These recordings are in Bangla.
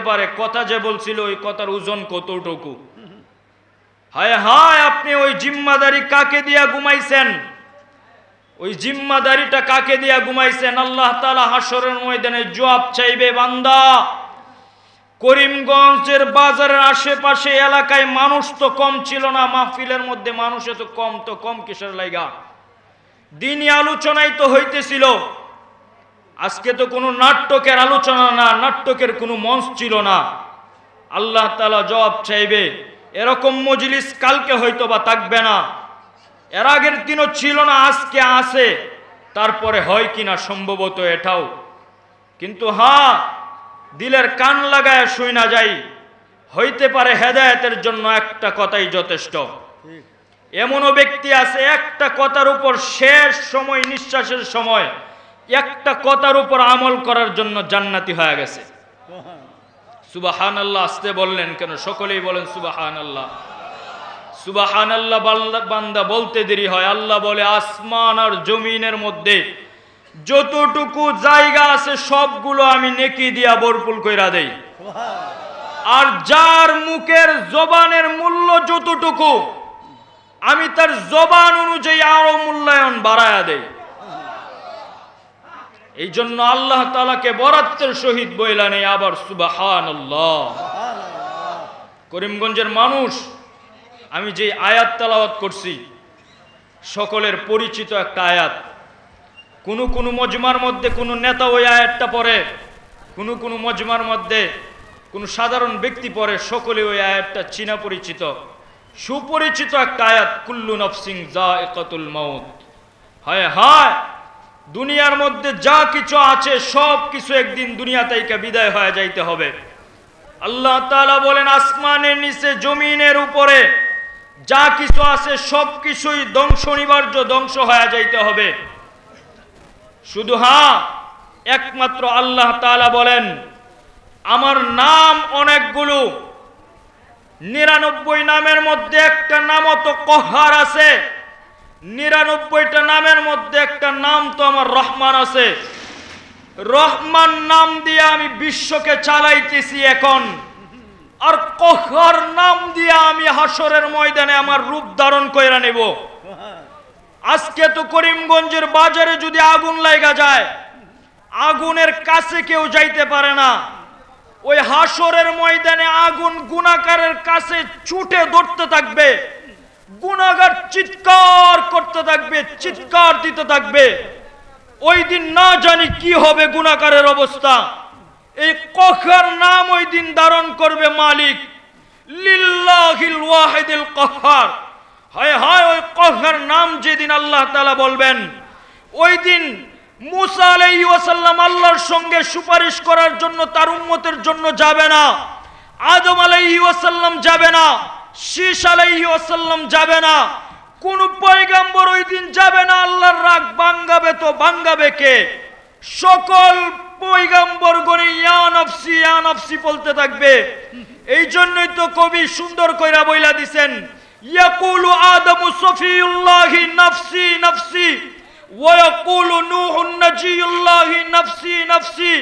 পারে, কথা যে বলছিল, ওই কথার ওজন কতটুকু? হায় হায়, আপনি ওই জিম্মাদারি কাকে দিয়া ঘুমাইছেন? ওই জিম্মাদারিটা কাকে দিয়া ঘুমাইছেন? আল্লাহ তালা হাসরের ময়দানে জবাব চাইবে, বান্দা। করিমগঞ্জের বাজারের আশেপাশে এলাকায় মানুষ তো কম ছিল না, মাহফিলের মধ্যে মানুষ এত কম, তো কম কিসের লাইগা? দিনই আলোচনাই তো হইতেছিল আজকে তো কোনো নাট্যকের আলোচনা না নাট্যকের কোনো মঞ্চ ছিল না। আল্লাহ তালা জবাব চাইবে এরকম মজলিস কালকে হয়তো বা থাকবে না। এর আগের দিনও ছিল না আজকে আছে। তারপরে হয় কিনা সম্ভবত এটাও। কিন্তু হ্যাঁ দিলের কান লাগায় শুই না যাই। হইতে পারে হেদায়তের জন্য একটা কথাই যথেষ্ট। এমনও ব্যক্তি আছে একটা কথার উপর শেষ সময় নিঃশ্বাসের সময় একটা কথার উপর আমল করার জন্য জান্নাতি হয়ে গেছে। সুবাহান আল্লাহ আসতে বললেন কেন? সকলেই বলেন সুবাহান আল্লাহ সুবাহান আল্লাহ বান্দা বলতে দেরি হয়। আল্লাহ বলে আসমান আর জমিনের মধ্যে যতটুকু জায়গা আছে সবগুলো আমি নেকি দিয়া বরপুল কইরা দেই। আর যার মুখের জবানের মূল্য যতটুকু আমি তার জবান অনুযায়ী আরও মূল্যায়ন বাড়ায়া দেই। এই জন্য আল্লাহ তালাকে বরাত্মের সহিত বইলা নেই আবার সুবাহান করিমগঞ্জের মানুষ, আমি যে আয়াত তালাওয়াত করছি, সকলের পরিচিত একটা আয়াত। কোনো কোনো মজমার মধ্যে কোনো নেতা ওই আয়াতটা পড়ে, কোনো কোনো মজমার মধ্যে কোনো সাধারণ ব্যক্তি পড়ে, সকলে ওই আয়াতটা চীনা পরিচিত। সুপরিচিত একটা আয়াত, কুল্লু নফসিং যা একাতুল মাউত। হায় হায়! দুনিয়ার মধ্যে যা কিছু আছে, সব কিছু একদিন দুনিয়া থেকে বিদায় হয়ে যাইতে হবে। আল্লাহ তাআলা বলেন, আসমানের নিচে, জমিনের উপরে যা কিছু আছে, সব কিছুই ধ্বংস নিবার্য ধ্বংস হয়ে যাইতে হবে। শুধু হ্যাঁ একমাত্র আল্লাহ তাআলা বলেন, আমার নাম অনেকগুলো, নিরানব্বই নামের মধ্যে একটা নামও তো কহার আছে। নিরানব্বইটা নামের মধ্যে একটা নাম তো আমার রহমান আছে। রহমান নাম দিয়ে আমি বিশ্বকে চালাইতেছি এখন। আর কহার নাম দিয়ে আমি হাসরের ময়দানে আমার রূপ ধারণ কইরা নেব। আজকে তো করিমগঞ্জের বাজারে যদি আগুন লাগা যায়, আগুনের কাছে কেউ যাইতে পারে না। ওই হাসরের ময়দানে আগুন গুণাকারের কাছে ছুটে ধরতে থাকবে। গুণাগার চিৎকার করতে থাকবে, চিৎকার দিতে থাকবে। ওই দিন না জানি কি হবে গুণাকারের অবস্থা। এই কখার নাম ওই দিন ধারণ করবে মালিক। লিল্লাহিল ওয়াহিদিল কহার হায় হায়, ওই কহার নাম যেদিন আল্লাহ তাআলা বলবেন, ওই দিন মুসা আলাইহি ওয়াসাল্লাম আল্লাহর সঙ্গে সুপারিশ করার জন্য তার উম্মতের জন্য যাবে না। আদম আলাইহি ওয়াসাল্লাম যাবে না। শীষ আলাইসাল্লাম যাবে না। কোন পয়গাম্বর ওই দিন যাবে না, আল্লাহর রাগ বাঙ্গাবে তো বাঙ্গাবে কে? সকল পৈগাম্বর গণে ইয়ানফসি ইয়ানফসি বলতে থাকবে। এই জন্যই তো কবি সুন্দর কইরা বইলা দিছেন, ইয়াকুলু আদমু সফিউল্লাহি নাফসি নাফসি। ওয়াকুলু নূহুন নাজিউল্লাহি নাফসি নাফসি।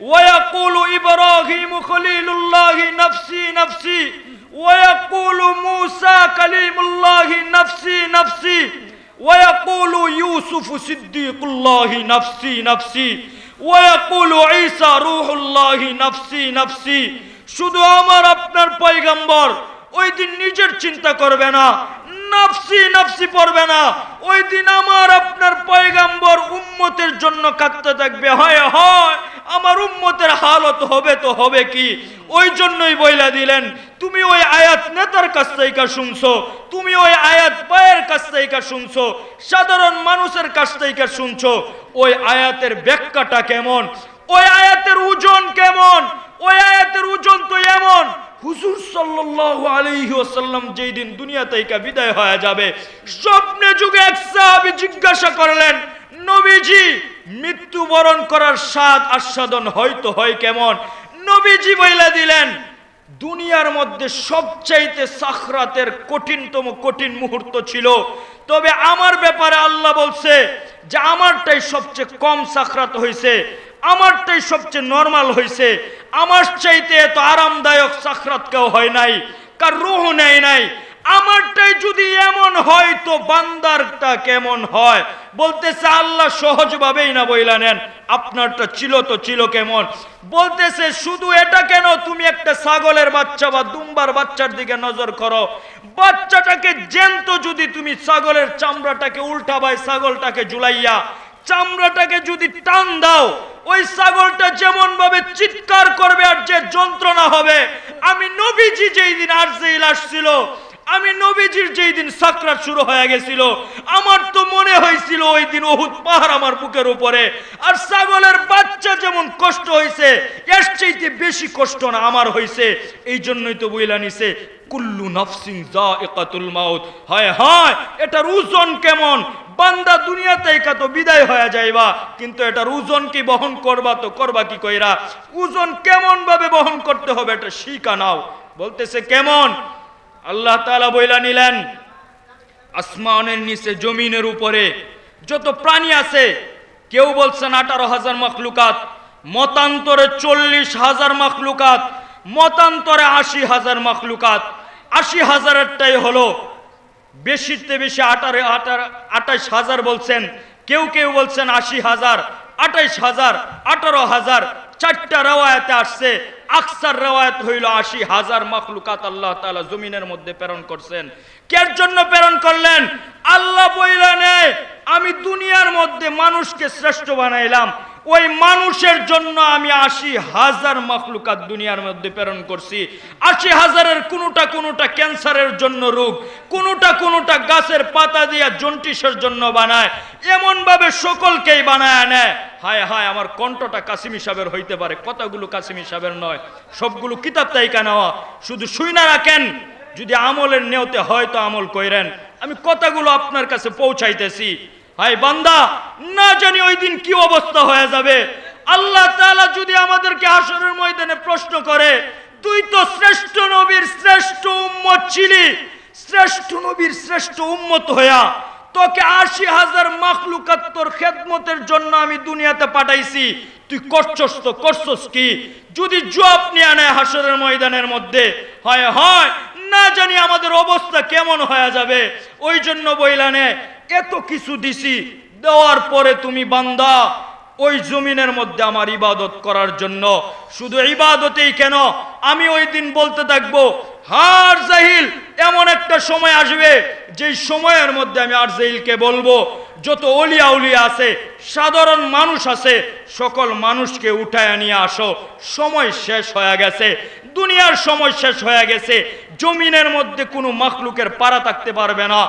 ওয়াকুলু ইব্রাহিমু খলিলুল্লাহি নাফসি নাফসি। ويقول موسى كليم الله نفسي نفسي ويقول يوسف صديق الله نفسي نفسي ويقول عيسى روح الله نفسي نفسي শুধু আমার আপনার পয়গম্বর ওই দিন নিজের চিন্তা করবে না নাফসি নাফসি পড়বে না ওই দিন আমার আপনার পয়গাম্বর উম্মতের জন্য কাঁদতে থাকবে হয় হয় আমার উম্মতের হালত হবে তো হবে কি? ওই জন্যই বইলা দিলেন, তুমি ওই আয়াত নেতার কাছ থেকে শুনছো, তুমি ওই আয়াত পায়ের কাছ থেকে শুনছো, সাধারণ মানুষের কাছ থেকে শুনছো, ওই আয়াতের ব্যাখ্যাটা কেমন? ওই আয়াতের ওজন কেমন? ওই আয়াতের ওজন তো এমন। হুজুর সাল্লাল্লাহু আলাইহি ওয়াসাল্লাম যেই দিন দুনিয়া থেকে বিদায় হয়ে যাবে, স্বপ্নে যুগে এক সাহাবী জিজ্ঞাসা করলেন, নবীজি মৃত্যুবরণ করার স্বাদ আস্বাদন হয়তো হয় কেমন? নবীজি বইলা দিলেন, দুনিয়ার মধ্যে সবচাইতে সাখরাতের কঠিনতম কঠিন মুহূর্ত ছিল। তবে আমার ব্যাপারে আল্লাহ বলছে যে, আমারটাই সবচেয়ে কম সাখরাত হয়েছে আমারটাই সবচেয়ে নর্মাল হয়েছে আমার চাইতে এত আরামদায়ক সাক্ষাৎ কেউ হয় নাই, কার রুহ নেয় নাই। আমারটাই যদি এমন হয় তো বান্দারটা কেমন হয়? বলতেছে, আল্লাহ সহজভাবেই না বইলা নেন। আপনারটা ছিল তো ছিল কেমন? বলতেছে, শুধু এটা কেন তুমি একটা ছাগলের বাচ্চা বা দুম্বার বাচ্চার দিকে নজর করো? বাচ্চাটাকে জ্যান্ত যদি তুমি ছাগলের চামড়াটাকে উল্টাবাই ছাগলটাকে জুলাইয়া চামড়াটাকে যদি টান দাও, ওই ছাগলটা যেমন ভাবে চিৎকার করবে আর যে যন্ত্রণা হবে, আমি নবীজি যেই দিন আরজেইল আসছিল আমি নবীজির যেই দিন সাকরাত শুরু হয়ে গেছিল, আমার তো মনে হয়েছিল ওই দিন ওহুদ পাহাড় আমার বুকের উপরে। আর ছাগলের বাচ্চা যেমন কষ্ট হয়েছে, এর চাইতে বেশি কষ্ট না আমার হয়েছে। এই জন্যই তো বইলা নিছে, কুল্লু নফসিং যা একাতুল মাউত। হয় হয়, এটার ওজন কেমন? বান্দা দুনিয়াতে একা তো বিদায় হয়ে যাইবা, কিন্তু এটার ওজন কি বহন করবা তো করবা কি কইরা? ওজন কেমন ভাবে বহন করতে হবে এটা শিখা নাও। বলতেছে, কেমন? আল্লাহ তাআলা বইলা নিলেন, আসমানের নিচে, জমিনের উপরে যত প্রাণী আছে, কেউ বলছেন আঠারো হাজার মখলুকাত, মতান্তরে চল্লিশ হাজার মখলুকাত, মতান্তরে আশি হাজার মখলুকাত। আশি হাজারেরটাই হলো, বেশিতে বেশি আঠারো আঠারো আঠাশ হাজার বলছেন, কেউ কেউ বলছেন আশি হাজার, আঠাইশ হাজার, আঠারো হাজার, চারটা রেওয়ায়তে আসছে আকসার রেওয়ায়ত হইল আশি হাজার মখলুকাত আল্লাহ তালা জমিনের মধ্যে প্রেরণ করছেন। কের জন্য প্রেরণ করলেন? আল্লাহ বইলেন আমি দুনিয়ার মধ্যে মানুষকে শ্রেষ্ঠ বানাইলাম। ওই মানুষের জন্য আমি আশি হাজার মখলুকাত দুনিয়ার মধ্যে প্রেরণ করছি। আশি হাজারের কোনোটা কোনোটা ক্যান্সারের জন্য রোগ, কোনোটা কোনোটা গাছের পাতা দিয়া জন্টিসের জন্য বানায় এমন ভাবে সকলকেই বানায় নেয়। হায় হায়, আমার কণ্ঠটা কাসিম সাহেবের হইতে পারে কতগুলো কাসিম সাহেবের নয়, সবগুলো কিতাব তাইকা নেওয়া শুধু শুই না রাখেন, যদি আমলের নেওতে হয় তো আমল কইরেন। আমি কথাগুলো আপনার কাছে পৌঁছাইতেছি। হাই বান্দা, না জানি ওই দিন কি অবস্থা হয়ে যাবে। আল্লাহ তাআলা যদি আমাদেরকে আসরের ময়দানে প্রশ্ন করে, তুই তো শ্রেষ্ঠ নবীর শ্রেষ্ঠ উম্মত ছিলি, শ্রেষ্ঠ নবীর শ্রেষ্ঠ উম্মত হইয়া তোকে আশি হাজার মাখলুকাত তোর খেদমতের জন্য আমি দুনিয়াতে পাঠাইছি। তুই করছস তো করছস কি? যদি জবাব নিয়ে নেয় হাসরের ময়দানের মধ্যে, হয় হয়, না জানি আমাদের অবস্থা কেমন হয়ে যাবে। ওই জন্য বইলানে এত কিছু দিছি, দেওয়ার পরে তুমি বান্দা, ওই জমিনের মধ্যে আমার ইবাদত করার জন্য। শুধু ইবাদতেই কেন? আমি ওই দিন বলতে থাকব, হার জাহিল, এমন একটা সময় আসবে, যেই সময়ের মধ্যে আমি আর জাহিলকে বলব, যত অলিয়া উলিয়া আছে, সাধারণ মানুষ আছে, সকল মানুষকে উঠায় নিয়ে আসো। সময় শেষ হয়ে গেছে, দুনিয়ার সময় শেষ হয়ে গেছে, জমিনের মধ্যে কোনো মাখলুকের পাড়া থাকতে পারবে না।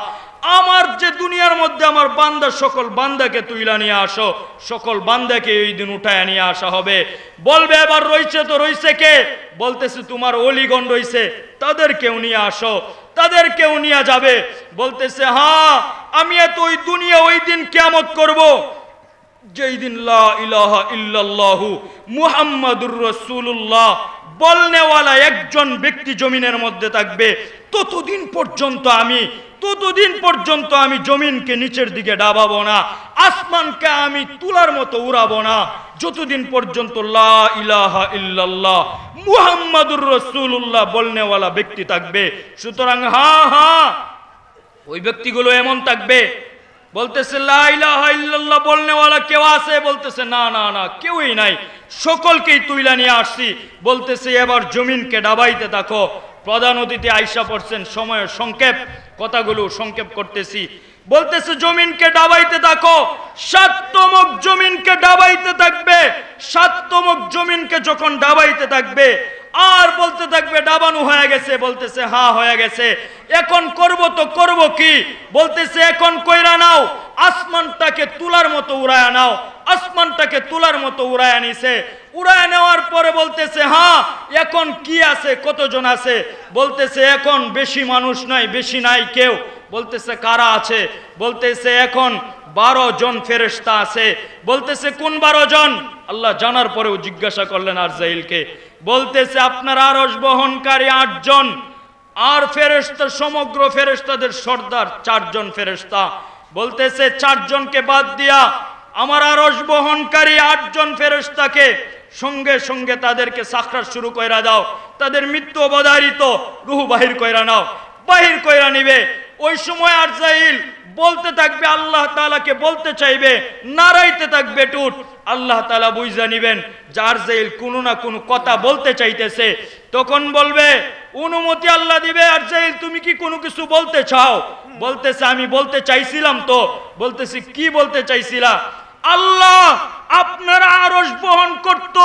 আমার যে দুনিয়ার মধ্যে আমার বান্দা, সকল বান্দাকে তুইলা নিয়ে আসো। সকল বান্দাকে এই দিন উঠায় নিয়ে আসা হবে। বলবে, এবার রইছে তো রইছে কে? বলতেছে, তোমার অলিগণ রইছে তাদের কেউ নিয়ে আসো তাদের কেউ নিয়ে যাবে। বলতেছে হ্যাঁ আমি এত ওই দুনিয়া ওই দিন কেমত করব? যেই দিন মুহাম্মাদুর রাসূলুল্লাহ। বলনেওয়ালা একজন ব্যক্তি জমিনের মধ্যে থাকবে। ততদিন পর্যন্ত আমি ততদিন পর্যন্ত আমি জমিনকে নিচের দিকে ডাবাবো না, আসমানকে আমি তুলার মতো উড়াবো না। যতদিন পর্যন্ত লা ইলাহা ইল্লাল্লাহ মুহাম্মাদুর রাসূলুল্লাহ বলনেওয়ালা ব্যক্তি থাকবে, সুতরাং হা হা, ওই ব্যক্তিগুলো এমন থাকবে। বলতেছে, লা ইলাহা ইল্লাল্লাহ বলনেওয়ালা কেউ আছে? বলতেছে, না না না, কেউই নাই। সকলকেই তুইলা নিয়ে আসছি। বলতেছে, এবার জমিনকে ডাবাইতে থাকো। প্রধান অতিথি আইসা পড়ছেন, সময়ের সংক্ষেপ, কথাগুলো সংক্ষেপ করতেছি। বলতেছে, জমিনকে ডাবাইতে থাকো, সাততমক জমিনকে ডাবাইতে থাকবে, সাততমক জমিনকে যখন ডাবাইতে থাকবে, আর বলতে থাকবে, ডাবানো হয়ে গেছে। বলতেছে, হা, হয়ে গেছে। এখন করব তো করব কি? বলতেছে, এখন কইরা নাও, আসমানটাকে তুলার মতো উড়ায়া নাও। আসমানটাকে তুলার মতো উড়ায় আনিছে। উড়ায় নেওয়ার পরে বলতেছে হ্যাঁ এখন কি আছে? কতজন আছে? বলতেছে, এখন বেশি মানুষ নাই, বেশি নাই কেউ। বলতেছে, কারা আছে? বলতেছে, এখন বারো জন ফেরেস্তা আছে। বলতেছে, কোন বারো জন? আল্লাহ জানার পরেও জিজ্ঞাসা করলেন আর জাইলকে বলতেছে, আপনার আরস বহনকারী আটজন আর ফেরেস্তা সমগ্র ফেরেস্তাদের সর্দার চারজন ফেরেস্তা বলতেছে, চারজনকে বাদ দিয়া আমার আরস বহনকারী আটজন ফেরস্তাকে সঙ্গে সঙ্গে তাদেরকে সাক্ষাৎ শুরু কইরা দাও। তাদের মৃত্যু অবধারিত, রুহু বাহির কইরা নাও। বাহির কইরা নিবে। ওই সময় আরজাইল বলতে থাকবে, আল্লাহ তাআলাকে বলতে চাইবে, নাড়াইতে থাকবে টুট আল্লাহ তাআলা বুঝা নিবেন, যার জেল কোনো না কোনো কথা বলতে চাইতেছে, তখন বলবে, অনুমতি আল্লাহ দিবে, আর জেল তুমি কি কোনো কিছু বলতে চাও? বলতেছে, আমি বলতে চাইছিলাম তো। বলতেছি, কি বলতে চাইছিলা? আল্লাহ আপনারা আরস বহন করত,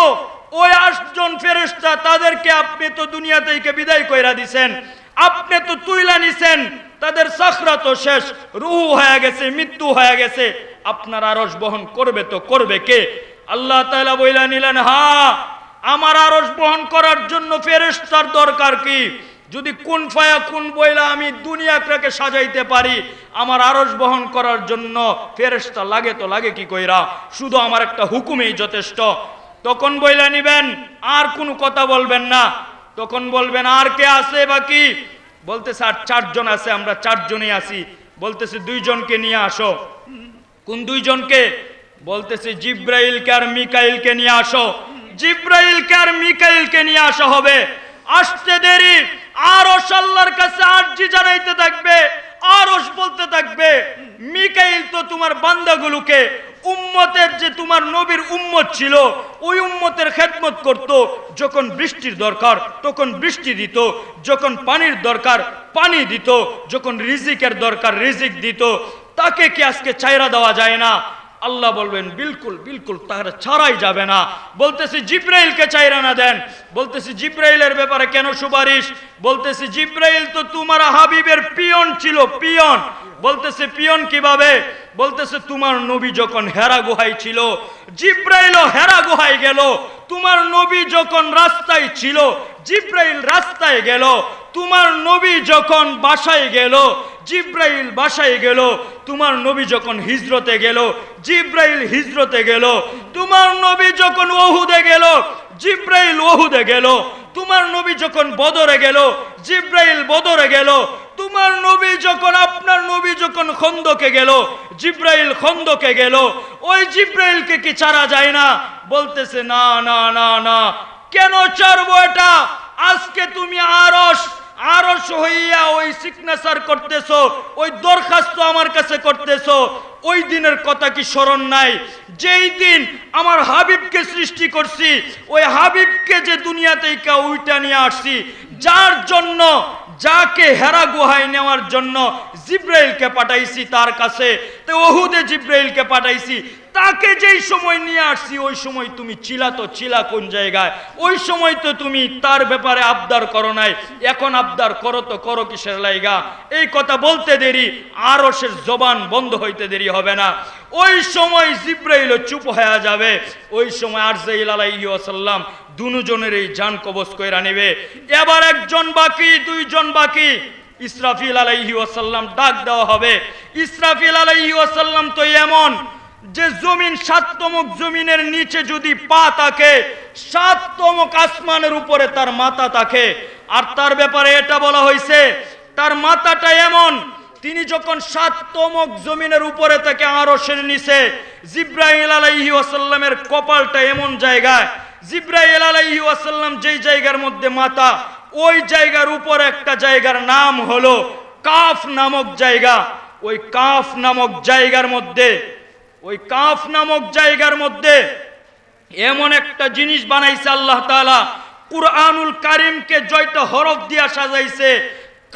ওই আটজন ফেরেশতা তাদেরকে আপনি তো দুনিয়া থেকে বিদায় কইরা দিছেন। আপনি তো তুইলা নিছেন, তাদের সাখরা তো শেষ, রুহু হয়ে গেছে, মৃত্যু হয়ে গেছে। আপনার আরস বহন করবে তো করবে কে? আল্লাহ তাআলা বইলা নিলেন, হা, আমার আরস বহন করার জন্য ফেরেশতার দরকার কি? যদি কোন ফায়া কোন বইলা আমি দুনিয়াটাকে সাজাইতে পারি, আমার আরস বহন করার জন্য ফেরেশতা লাগে তো লাগে কি কইরা? শুধু আমার একটা হুকুমেই যথেষ্ট। তখন বইলা নিবেন, আর কোনো কথা বলবেন না। তখন বলবেন, আর কে আছে বাকি? বলতেছে, আর চারজন আছে, আমরা চারজনই আছি। বলতেছে, দুইজনকে নিয়ে আসো। কোন দুইজনকে? বলতেছে, জিব্রাইলকে আর মিকাইলকে নিয়ে আসো। জিব্রাইলকে আর মিকাইলকে নিয়ে আসা হবে। আসতে দেরি। আর আল্লাহর কাছে আরজি জানাইতে থাকবে। আরস বলতে থাকবে। মিকাইল তো তোমার বান্দাগুলোকে উম্মতের যে তোমার নবীর উম্মত ছিল, ওই উম্মতের খেদমত করত। যখন বৃষ্টির দরকার, তখন বৃষ্টি দিত। যখন পানির দরকার, পানি দিত। যখন রিজিকের দরকার, রিজিক দিত। তাকে কি আজকে চাইরা দেওয়া যায় না? আল্লাহ বলবেন, বিলকুল বিলকুল তারা ছাড়াই যাবে না। বলতেছি, জিব্রাইলকে চাইরা না দেন। বলতেছি, জিব্রাইলের ব্যাপারে কেন সুপারিশ? বলতেছি, জিব্রাইল তো তোমার হাবিবের পিয়ন ছিল, পিয়ন। বলতেছে, পিয়ন কীভাবে? বলতেছে, তোমার নবী যখন হেরা গুহায় ছিল, জিব্রাইলও হেরা গুহায় গেল। তোমার নবী যখন রাস্তায় ছিল, জিব্রাইল রাস্তায় গেল। তোমার নবী যখন বাসায় গেল জিব্রাইল বাসায় গেল। তোমার নবী যখন হিজরতে গেল, জিব্রাইল হিজরতে গেল, তোমার নবী যখন ওহুদে গেল, জিব্রাইল ওহুদে গেল, তোমার নবী যখন বদরে গেল, জিব্রাইল বদরে গেল, তোমার নবী যখন, আপনার নবী যখন খন্দকে গেল, জিব্রাইল খন্দকে গেল, ওই জিব্রাইলকে কি ছাড়া যায় না? বলতেছে, না না না না। কেন চারবো এটা? আজকে তুমি আরস আরস হইয়া ওই সিগনেচার করতেছো, ওই দরখাস্ত আমার কাছে করতেছো, ওই দিনের কথা কি স্মরণ নাই? যেই দিন আমার হাবিবকে সৃষ্টি করছি, ওই হাবিবকে যে নিয়ে আসছি, যার জন্য, যাকে হেরা গুহায় নেওয়ার জন্য পাঠাইছি তার কাছে। ওহুদে পাঠাইছি তাকে যেই সময় নিয়ে আসছি, ওই সময় তুমি চিলা তো চিলা কোন জায়গায়? ওই সময় তো তুমি তার ব্যাপারে আবদার করো নাই। এখন আবদার করো তো করো কিসের লাইগা? এই কথা বলতে দেরি, আরও সে জবান বন্ধ হইতে দেরি হবে না। ওই সময় জিব্রাইল চুপ হয়ে যাবে। ওই সময় আরজাইল আলাইহি ওয়াসাল্লাম দুজনের এই জান কবজ কইরা নেবে। এবার একজন বাকি, দুইজন বাকি। ইসরাফিল আলাইহি ওয়াসাল্লাম ডাক দেওয়া হবে। ইসরাফিল আলাইহি ওয়াসাল্লাম তো এমন যে জমিন সাততমক জমিনের নিচে যদি পা থাকে সাততমক আসমানের উপরে তার মাথা থাকে। আর তার ব্যাপারে এটা বলা হয়েছে, তার মাথাটা এমন, তিনি যখন সাততমক জমিনের উপরে থেকে আরশের নিচে জিব্রাহিল আলাইহি ওয়াসাল্লামের কপালটা এমন জায়গায়, জিব্রাইল আলাইহি ওয়াসাল্লাম যেই জায়গার মধ্যে মাথা, ওই জায়গার উপর একটা জায়গার নাম হলো কাফ নামক জায়গা। ওই কাফ নামক জায়গার মধ্যে ওই কাফ নামক জায়গার মধ্যে এমন একটা জিনিস বানাইছে আল্লাহ তাআলা, কুরআনুল কারিমকে জয়টা হরফ দিয়া সাজাইছে।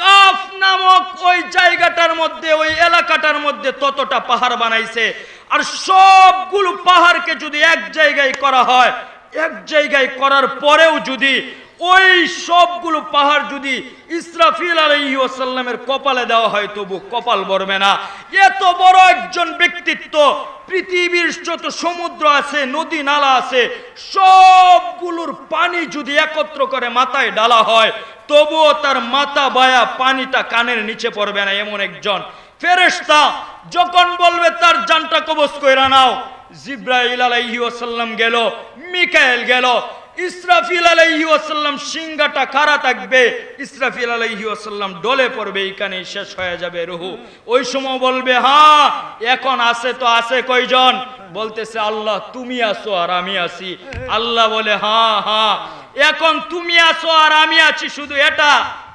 কাফ নামক ওই জায়গাটার মধ্যে, ওই এলাকাটার মধ্যে ততটা পাহাড় বানাইছে। আর সবগুলো পাহাড়কে যদি এক জায়গায় করা হয়, এক জায়গায় করার পরেও যদি ওই সবগুলো পাহাড় যদি ইসরাফিল আলাইহি ওয়াসাল্লামের কপালে দেওয়া হয়, তবু কপাল ভরবে না। এত বড় একজন ব্যক্তিত্ব, পৃথিবীর যত সমুদ্র আছে, নদী নালা আছে, সবগুলোর পানি যদি একত্র করে মাথায় ডালা হয়, তবুও তার মাথা বায়া পানিটা কানের নিচে পড়বে না, এমন একজন ফেরেশতা। যখন বলবে, তার জানটা কবজ কইরা নাও। জিব্রাইল আলাইহি ওয়াসাল্লাম গেল মিকায়েল গেল ইসরাফিল আলাইহি ওয়াসাল্লাম সিংহাটা কারা থাকবে? ইসরাফিল আলাইহি ওয়াসাল্লাম ডলে পড়বে এইখানে শেষ হয়ে যাবে রুহু। ওই সময় বলবে হ্যাঁ এখন আছে তো আছে কয়জন? বলতেছে, আল্লাহ, তুমি আছো আর আমি আছি। আল্লাহ বলে হ্যাঁ হ্যাঁ এখন তুমি আছো আর আমি আছি, শুধু এটা?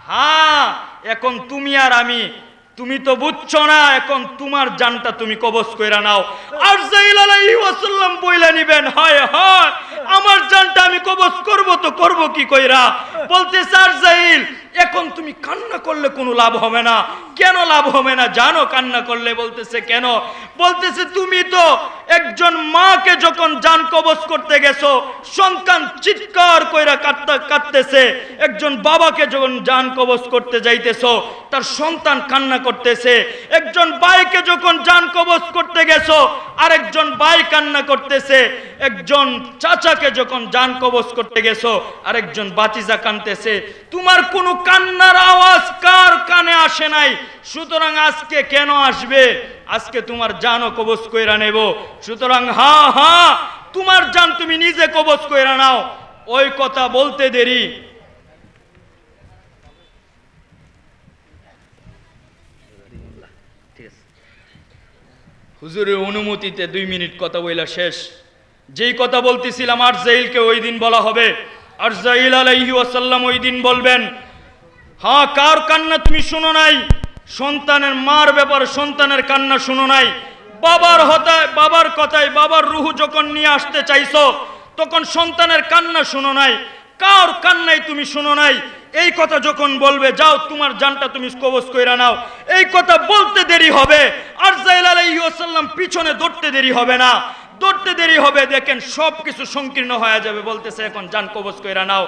হ্যাঁ এখন তুমি আর আমি তুমি তো বুঝছ না, এখন তোমার জানটা তুমি কবজ কইরা নাও। আর বইলা নিবেন, হয় হয়, আমার জানটা আমি কবজ করব তো করব কি কইরা? বলতেছে আর জাইল এখন তুমি কান্না করলে কোনো লাভ হবে না। কেন লাভ হবে না? জানো কান্না করলে বলতেছে কেন? বলতেছে তুমি তো একজন মাকে যখন জান কবজ করতে গেছো, সন্তান চিৎকার কইরা কাঁদতে, কাঁদতেছে। একজন বাবাকে যখন জান কবজ করতে যাইতেছো, তার সন্তান কান্না করতেছে। একজন বাইকে যখন জান কবজ করতে গেছো, আরেকজন ভাই কান্না করতেছে। একজন চাচাকে যখন জান কবজ করতে গেছো, আরেকজন বাতিজা কানতেছে, তোমার কোনো কান্নার আওয়াজ কার কানে আসে নাই? সুতরাং আজকে কেন আসবে? আজকে তোমার জানও কবজ কইরা নেব। সুতরাং হা হা, তোমার জান তুমি নিজে কবজ কইরা নাও। ওই কথা বলতে দেরি। হুজুরের অনুমতিতে দুই মিনিট কথা বইলা শেষ। যেই কথা বলতেছিলাম আর জেইলকে ওই দিন বলা হবে। আর জাইল আলাইহি ওয়াসাল্লাম ওই দিন বলবেন হ্যাঁ কার কান্না তুমি শুনো নাই? সন্তানের মার ব্যাপারে সন্তানের কান্না শুনো নাই? বাবার হতায়, বাবার কথায়, বাবার রুহু যখন নিয়ে আসতে চাইছো, তখন সন্তানের কান্না শুনো নাই? কার কান্নাই তুমি শুনো নাই? এই কথা যখন বলবে, যাও, তোমার জানটা তুমি কবজ কইরা নাও। এই কথা বলতে দেরি হবে। আর জাইল আলাইহি ওয়াসাল্লাম পিছনে দৌড়তে দেরি হবে না। দৌড়তে দেরি হবে, দেখেন সব কিছু সংকীর্ণ হয়ে যাবে, বলতেছে, এখন জান কবজ কইরা নাও।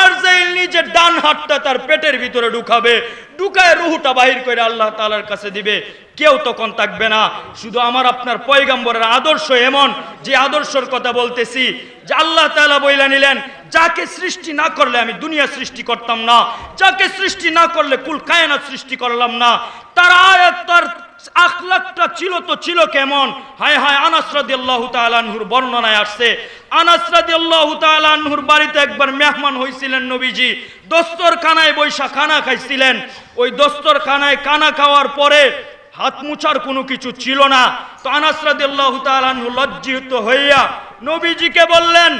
আর জাইল নিজের ডান হাতটা তার পেটের ভিতরে ঢুকাবে, ঢুকায় রুহুটা বাহির করে আল্লাহ তালার কাছে দিবে। কেউ তখন থাকবে না। শুধু আমার, আপনার পয়গাম্বরের আদর্শ এমন, যে আদর্শর কথা বলতেছি, যে আল্লাহ তালা বইলা নিলেন, যাকে সৃষ্টি না করলে আমি দুনিয়া সৃষ্টি করতাম না, যাকে সৃষ্টি না করলে কুল কায়নাত সৃষ্টি করলাম না। তার আয়াত, তার আখলাকটা ছিল তো ছিল কেমন? হায় হায় আনাস রাদিয়াল্লাহু তাআলা আনহুর বর্ণনায় আসছে, আনাস রাদিয়াল্লাহু তাআলা আনহুর বাড়িতে একবার মেহমান হইছিলেন নবীজি, দস্তরখানায় বৈশা খানা খাইছিলেন। ওই দস্তরখানায় খানা খাওয়ার পরে হাত মুছার কোনো কিছু ছিল না। তো আনাস রাদিয়াল্লাহু তাআলা আনহু লজ্জিত হইয়া নবীজিকে বললেন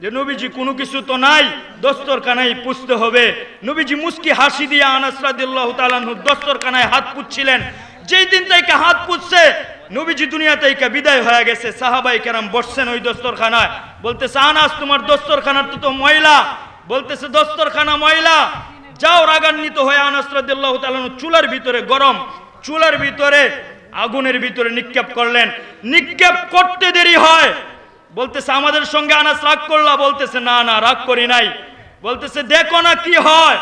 যে, নবীজি, কোনো কিছু তো নাই, দস্তরখানায় পুষতে হবে। নবীজি মুস্কি হাসি দিয়ে আনাস রাদিয়াল্লাহু তাআলা আনহু দস্তরখানায় হাত পুছছিলেন। যেই দিন থেকে হাত পুছছে নবীজি দুনিয়া থেকে বিদায় হয়ে গেছে। সাহাবাই কেরাম বসছেন ওই দস্তরখানায়। বলতেছে, আনাস, তোমার দস্তরখানার তো তো ময়লা। বলতেছে, দস্তরখানা ময়লা। যাও রাগান্বিত হয়ে আনাস আনহু চুলার ভিতরে গরম, চুলার ভিতরে আগুনের ভিতরে নিক্ষেপ করলেন। নিক্ষেপ করতে দেরি হয়। বলতেছে, আমাদের সঙ্গে আনাস রাগ করলা? বলতেছে, না না, রাগ করি নাই। বলতেছে, দেখো না কি হয়।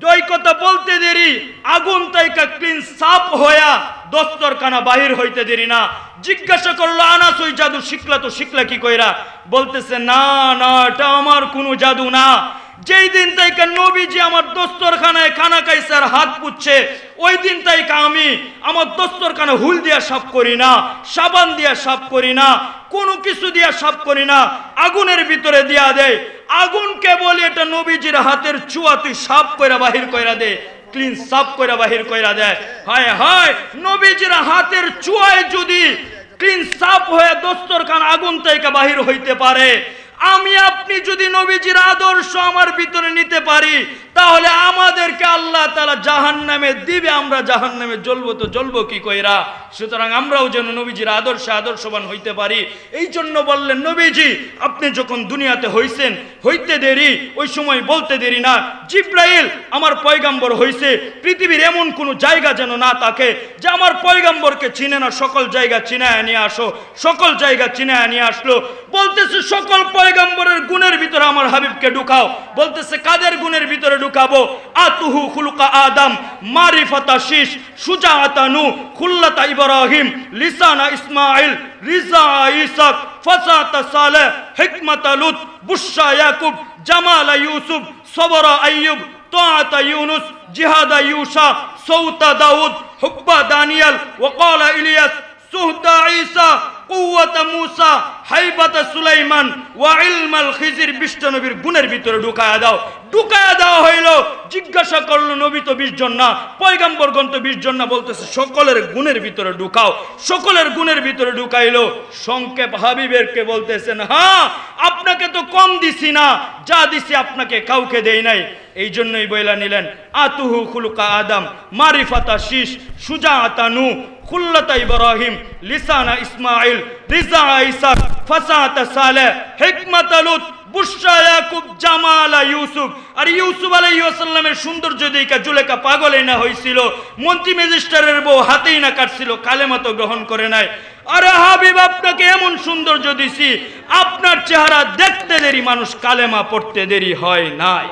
দই কথা বলতে দেরি, আগুন তাইকা ক্লিন সাপ হইয়া দস্তরখানা বাহির হইতে দেরি না। জিজ্ঞাসা করল, আনাস, ওই জাদু শিখলা তো শিখলা কি কইরা? বলতেছে, না না, এটা আমার কোনো জাদু না। যেই দিন তাইকা নবীজি আমার দস্তরখানায় খানা খাইছে আর হাত পুচ্ছে ওই দিন তাইকা আমি আমার দস্তরখানা হুল দিয়া সাফ করি না, সাবান দিয়া সাফ করি না, কোনো কিছু দিয়া সাফ করি না, আগুনের ভিতরে দিয়া দেয়। আগুনকে বলি এটা নবীজির হাতের চুয়া, তুই সাফ কইরা বাহির কইরা দে, ক্লিন সাফ কইরা বাহির কইরা দেয় হায় হায়, নবীজির হাতের চুয়ায় যদি ক্লিন সাফ হয়ে দস্তরখান আগুন থেকে বাহির হইতে পারে আমি আপনি যদি নবীজির আদর্শ আমার ভিতরে নিতে পারি, তাহলে আমাদেরকে আল্লাহ তালা জাহান নামে দিবে, আমরা জাহান নামে জ্বলবো তো জ্বলবো কি কইরা? সুতরাং আমরাও যেন নবীজির আদর্শে আদর্শবান হইতে পারি। এই জন্য বললেন, নবীজি, আপনি যখন দুনিয়াতে হইছেন, হইতে দেরি, ওই সময় বলতে দেরি না। জিব্রাইল, আমার পয়গাম্বর হইছে, পৃথিবীর এমন কোনো জায়গা যেন না থাকে, যে আমার পয়গাম্বরকে চিনে না, সকল জায়গা চিনায় নিয়ে আসো, সকল জায়গা চিনায় নিয়ে আসলো। বলতেছে, সকল গুণের ভিতরে আমার হাবিবকে ঢুকাও বলতেছে কাদের গুণের ভিতরে ঢুকাবো আতুহু খুলুকা আদম মারিফাতা শীষ সুজাআতা নু খুল্লাতা ইব্রাহিম লিসানা ইসমাইল রিজা ইসাক ফাসাতা সালেহ হিকমাতা লুত বুশরা ইয়াকুব জামালা ইউসুফ সবরা আইয়ুব طاعة يونس جهاد يوشع صوت داود حب دانيال وقال إلياس সুহদা ঈসা হাইবাতা সুলাইমান ওয়া গুণের ভিতরে ঢুকায়া দাও। ঢুকায়া দেওয়া হইল, জিজ্ঞাসা করল, নবী তো বিশ জন না? পয়গাম্বরগণ তো বিশ জন না, বলতেছে, সকলের গুণের ভিতরে ঢুকাও। সকলের গুণের ভিতরে ঢুকাইলো। সংক্ষেপ হাবিবেরকে বলতেছেন হ্যাঁ আপনাকে তো কম দিছি না, যা দিছি আপনাকে কাউকে দেই নাই। এই জন্যই বইলা নিলেন, আতুহু খুলুকা আদম, মারিফাতা শীষ সুজা আতানু খুল্লাতা ইব্রাহিম, লিসানা ইসমাইল রিজা ইসাক ফাসাতা সালে, হিকমাতা লুত, বুশরা ইয়াকুব, জামালা ইউসুফ। আর ইউসুফ আলাইহিস সালামের সৌন্দর্য দেখে জুলেখা পাগলে না হইছিল, মন্ত্রী ম্যাজিস্ট্রেটের বউ হাতেই না কাটছিল, কালেমা তো গ্রহণ করে নাই। আরে হাবিব, আপনাকে এমন সৌন্দর্য দিছি, আপনার চেহারা দেখতে দেরি, মানুষ কালেমা পড়তে দেরি হয় নাই।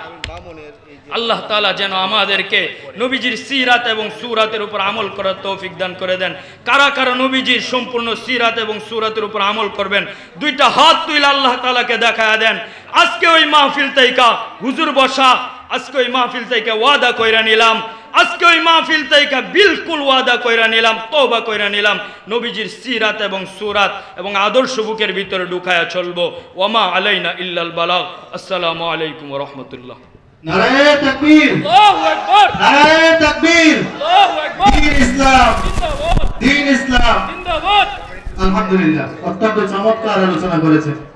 আল্লাহ তাআলা যেন আমাদেরকে নবীজির সিরাত এবং সুরাতের উপর আমল করার তৌফিক দান করে দেন। কারা কারা নবীজির সম্পূর্ণ সিরাত এবং সুরাতের উপর আমল করবেন, দুইটা হাত তুইলে আল্লাহ তাআলাকে দেখায়া দেন। আজকে ওই মাহফিল তাইকা হুজুর বসা, আজকে ওই মাহফিল তাইকা ওয়াদা কইরা নিলাম। আজকে ওই মাহফিল তাইকা বিলকুল ওয়াদা কইরা নিলাম, তওবা কইরা নিলাম। নবীজির সিরাত এবং সুরাত এবং আদর্শ বুকের ভিতরে ঢুকায়া চলবো। ওমা আলাইনা ইল্লাল বালাগ। আসসালামু আলাইকুম রাহমাতুল্লাহ। নারায়ণ তকবীর। নারায়ণ তাকবীর। দিন ইসলাম। দিন ইসলাম। আলহামদুলিল্লাহ। অত্যন্ত চমৎকার আলোচনা করেছেন।